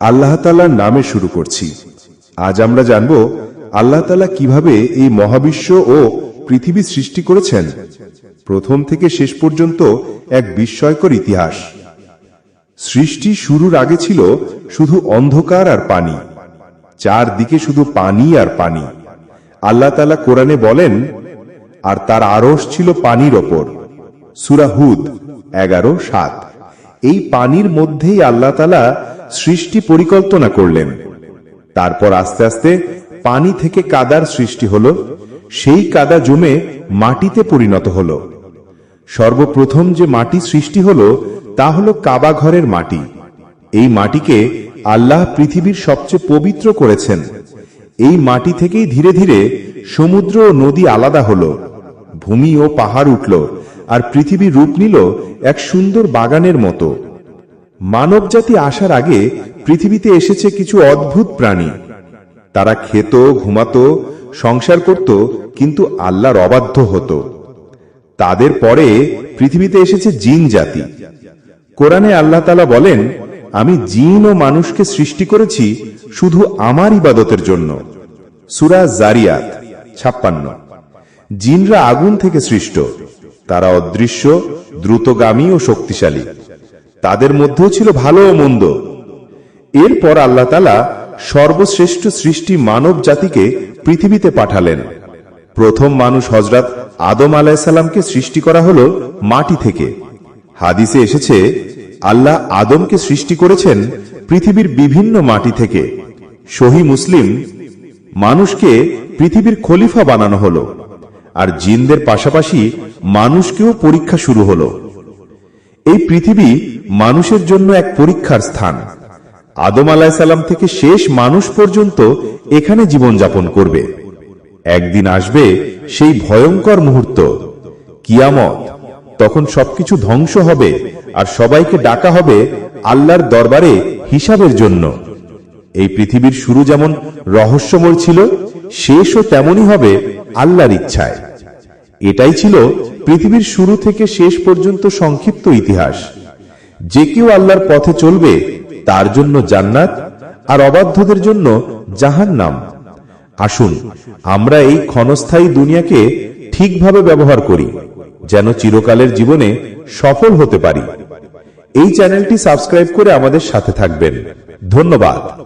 আল্লাহ তালার নামে শুরু করছি। আজ আমরা জানব আল্লাহ তালা কীভাবে এই মহাবিশ্ব ও পৃথিবী সৃষ্টি করেছেন। প্রথম থেকে শেষ পর্যন্ত এক বিস্ময়কর ইতিহাস। সৃষ্টি শুরুর আগে ছিল শুধু অন্ধকার আর পানি। চারদিকে শুধু পানি আর পানি। আল্লাহ তালা কোরআনে বলেন, আর তার আরশ ছিল পানির ওপর। সুরাহুদ এগারো সাত। এই পানির মধ্যেই আল্লাহ তালা সৃষ্টি পরিকল্পনা করলেন। তারপর আস্তে আস্তে পানি থেকে কাদার সৃষ্টি হল, সেই কাদা জমে মাটিতে পরিণত হল। সর্বপ্রথম যে মাটি সৃষ্টি হলো, তা হল কাবা ঘরের মাটি। এই মাটিকে আল্লাহ পৃথিবীর সবচেয়ে পবিত্র করেছেন। এই মাটি থেকেই ধীরে ধীরে সমুদ্র ও নদী আলাদা হল, ভূমি ও পাহাড় উঠল, আর পৃথিবী রূপ নিল এক সুন্দর বাগানের মতো। মানবজাতি আসার আগে পৃথিবীতে এসেছে কিছু অদ্ভুত প্রাণী। তারা খেত, ঘুমাত, সংসার করত, কিন্তু আল্লাহর অবাধ্য হতো। তাদের পরে পৃথিবীতে এসেছে জিন জাতি। কোরআনে আল্লাহ তালা বলেন, আমি জিন ও মানুষকে সৃষ্টি করেছি শুধু আমার ইবাদতের জন্য। সুরা জারিয়াত ছাপ্পান্ন। জিনরা আগুন থেকে সৃষ্ট। তারা অদৃশ্য, দ্রুতগামী ও শক্তিশালী। তাদের মধ্যেও ছিল ভালো ও মন্দ। এরপর আল্লাহ তালা সর্বশ্রেষ্ঠ সৃষ্টি মানব জাতিকে পৃথিবীতে পাঠালেন। প্রথম মানুষ হজরত আদম আলাইসাল্লামকে সৃষ্টি করা হল মাটি থেকে। হাদিসে এসেছে, আল্লাহ আদমকে সৃষ্টি করেছেন পৃথিবীর বিভিন্ন মাটি থেকে। সহি মুসলিম মানুষকে পৃথিবীর খলিফা বানানো হলো। আর জিনদের পাশাপাশি মানুষকেও পরীক্ষা শুরু হলো। এই পৃথিবী মানুষের জন্য এক পরীক্ষার স্থান। আদম আলাহিসাল্লাম থেকে শেষ মানুষ পর্যন্ত এখানে জীবনযাপন করবে। একদিন আসবে সেই ভয়ঙ্কর মুহূর্ত। কিয়ামত। তখন সবকিছু ধ্বংস হবে আর সবাইকে ডাকা হবে আল্লাহর দরবারে হিসাবের জন্য। এই পৃথিবীর শুরু যেমন রহস্যময় ছিল, শেষও তেমনই হবে আল্লাহর ইচ্ছায়। এটাই ছিল পৃথিবীর শুরু থেকে শেষ পর্যন্ত সংক্ষিপ্ত ইতিহাস। যে কেউ আল্লাহর পথে চলবে, তার জন্য জান্নাত আর অবাধ্যদের জন্য জাহান নাম আসুন, আমরা এই ক্ষণস্থায়ী দুনিয়াকে ঠিকভাবে ব্যবহার করি, যেন চিরকালের জীবনে সফল হতে পারি। এই চ্যানেলটি সাবস্ক্রাইব করে আমাদের সাথে থাকবেন। ধন্যবাদ।